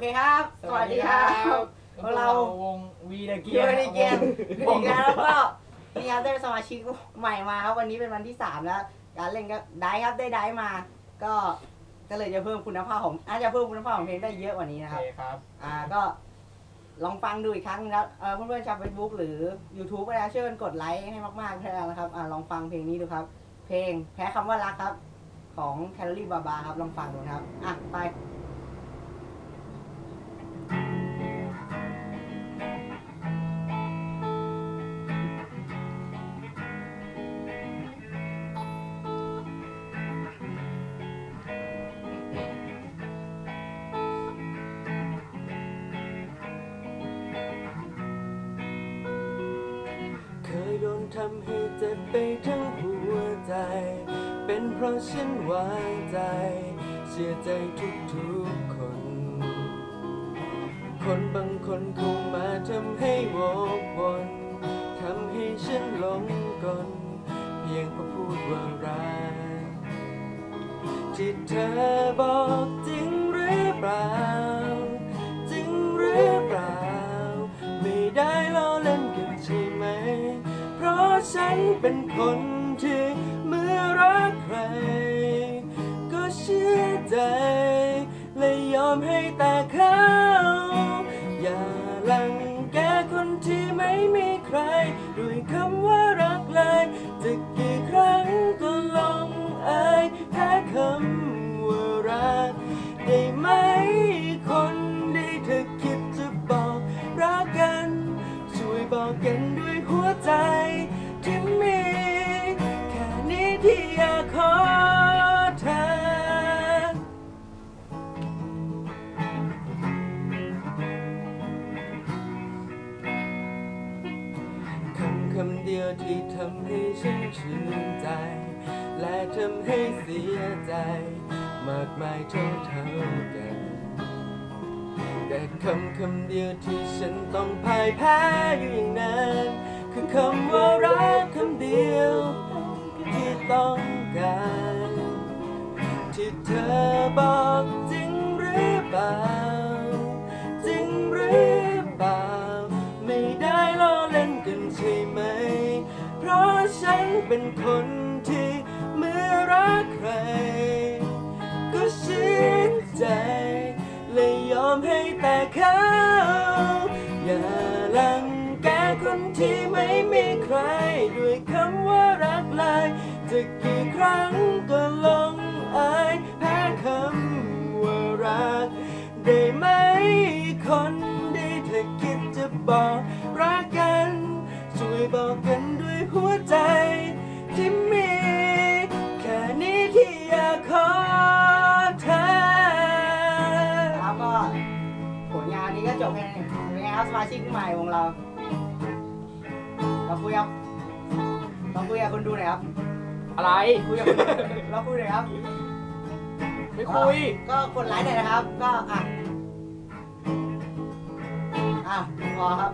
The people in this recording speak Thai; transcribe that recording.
เคครับ สวัสดีครับพวกเราวงวีเดเกีเกียยร์ร์ในเกมอีกแล้วแล้วก็นี่ครับได้สมาชิกใหม่มาครับวันนี้เป็นวันที่สามแล้วการเล่นก็ได้ครับได้ได้มา ก็ก็เลยจะเพิ่มคุณภาพของอาจจะเพิ่มคุณภาพของเพลงได้เยอะกว่านี้โอนะคเครับครับอ่าก็ลองฟังดูอีกครั้งนะครับเอ่อเพื่อนๆชาวเฟซบุ๊กหรือ YouTube ก็ได้ช่วยกันกดไลค์ให้มากๆด้วยนะครับอ่าลองฟังเพลงนี้ดูครับ เพลงแพ้คำว่ารักครับ ของแคลอรี่บาบาครับลองฟังดูนะครับอะไปำให้เจ็บไปทั้งหัวใจ เป็นเพราะฉันวางใจเสียใจทุกๆคน คนบางคนเข้ามาทำให้วกวนทำให้ฉันหลงกลเพียงเพราะพูดว่ารักที่เธอบอก เป็นคนที่เมื่อรักใคร ก็เชื่อใจ และยอมให้แต่เขา อย่าลังแกคนที่ไม่มีใครดู คำเดียวที่ทำให้ฉันชื่นใจ และทำให้เสียใจ มากมายเท่าเท่ากัน แต่คำคำเดียวที่ฉันต้องพ่ายแพ้อยู่อย่างนั้น คือคำว่ารักคำเดียว ที่ต้องการ ที่เธอบอก ใช่ไหม เพราะฉันเป็นคนที่เมื่อรักใคร ก็เชื่อใจ เลยยอมให้แต่เขาอย่าลังแกคนที่ไม่มีใคร ด้วยคำว่ารักเลยจะกี่ครั้งก็ลงอ่ยแพ้คำว่ารัก ได้ไหมคนที่เธอคิดจะบอก ก็จบแค่นี้เป็นไงครับสมาชิกใหม่ของเราเราคุยครับเราคุยกับคนดูหน่อยครับอะไรคุยกับคนเราคุยหน่อยครับไม่คุยก็กดไลค์หน่อยนะครับ ก็อะอะพอครับ